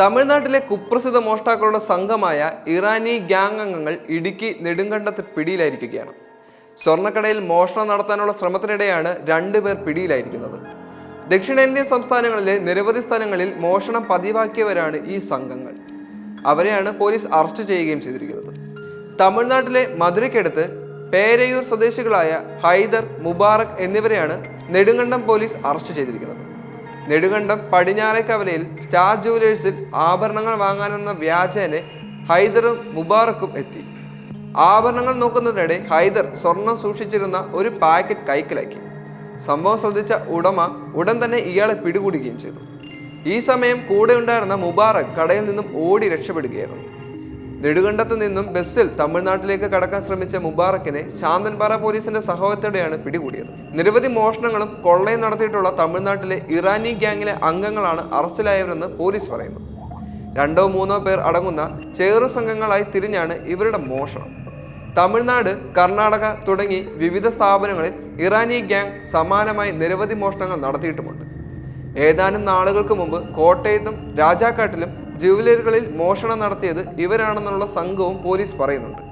തമിഴ്നാട്ടിലെ കുപ്രസിദ്ധ മോഷ്ടാക്കളുടെ സംഘമായ ഇറാനി ഗ്യാങ് അംഗങ്ങൾ ഇടുക്കി നെടുങ്കണ്ടത്ത് പിടിയിലായിരിക്കുകയാണ്. സ്വർണക്കടയിൽ മോഷണം നടത്താനുള്ള ശ്രമത്തിനിടെയാണ് രണ്ടുപേർ പിടിയിലായിരിക്കുന്നത്. ദക്ഷിണേന്ത്യൻ സംസ്ഥാനങ്ങളിലെ നിരവധി സ്ഥലങ്ങളിൽ മോഷണം പതിവാക്കിയവരാണ് ഈ സംഘങ്ങൾ. അവരെയാണ് പോലീസ് അറസ്റ്റ് ചെയ്യുകയും ചെയ്തിരിക്കുന്നത്. തമിഴ്നാട്ടിലെ മധുരയ്ക്കടുത്ത് പേരയൂർ സ്വദേശികളായ ഹൈദർ മുബാറക് എന്നിവരെയാണ് നെടുങ്കണ്ടം പോലീസ് അറസ്റ്റ് ചെയ്തിരിക്കുന്നത്. നെടുങ്കണ്ടം പടിഞ്ഞാറേക്കവലയിൽ സ്റ്റാർ ജുവലേഴ്സിൽ ആഭരണങ്ങൾ വാങ്ങാനെന്ന വ്യാജേനെ ഹൈദറും മുബാറക്കും എത്തി. ആഭരണങ്ങൾ നോക്കുന്നതിനിടെ ഹൈദർ സ്വർണം സൂക്ഷിച്ചിരുന്ന ഒരു പാക്കറ്റ് കൈക്കലാക്കി. സംഭവം ശ്രദ്ധിച്ച ഉടമ ഉടൻ തന്നെ ഇയാളെ പിടികൂടുകയും ചെയ്തു. ഈ സമയം കൂടെ ഉണ്ടായിരുന്ന മുബാറക് കടയിൽ നിന്നും ഓടി രക്ഷപ്പെടുകയായിരുന്നു. നെടുകണ്ടത്ത് നിന്നും ബസ്സിൽ തമിഴ്നാട്ടിലേക്ക് കടക്കാൻ ശ്രമിച്ച മുബാറക്കിനെ ശാന്തൻപാറ പോലീസിന്റെ സഹായത്തോടെയാണ് പിടികൂടിയത്. നിരവധി മോഷണങ്ങളും കൊള്ളയും നടത്തിയിട്ടുള്ള തമിഴ്നാട്ടിലെ ഇറാനി ഗ്യാങ്ങിലെ അംഗങ്ങളാണ് അറസ്റ്റിലായവരെന്ന് പോലീസ് പറയുന്നു. രണ്ടോ മൂന്നോ പേർ അടങ്ങുന്ന ചേറു സംഘങ്ങളായി തിരിഞ്ഞാണ് ഇവരുടെ മോഷണം. തമിഴ്നാട് കർണാടക തുടങ്ങി വിവിധ സ്ഥാപനങ്ങളിൽ ഇറാനി ഗ്യാങ് സമാനമായി നിരവധി മോഷണങ്ങൾ നടത്തിയിട്ടുമുണ്ട്. ഏതാനും നാളുകൾക്ക് മുമ്പ് കോട്ടയത്തും രാജാക്കാട്ടിലും ജുവലറികളിൽ മോഷണം നടത്തിയത് ഇവരാണെന്നുള്ള സംഘവും പോലീസ് പറയുന്നുണ്ട്.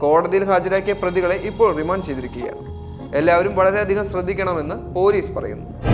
കോടതിയിൽ ഹാജരാക്കിയ പ്രതികളെ ഇപ്പോൾ റിമാൻഡ് ചെയ്തിരിക്കുകയാണ്. എല്ലാവരും വളരെയധികം ശ്രദ്ധിക്കണമെന്ന് പോലീസ് പറയുന്നു.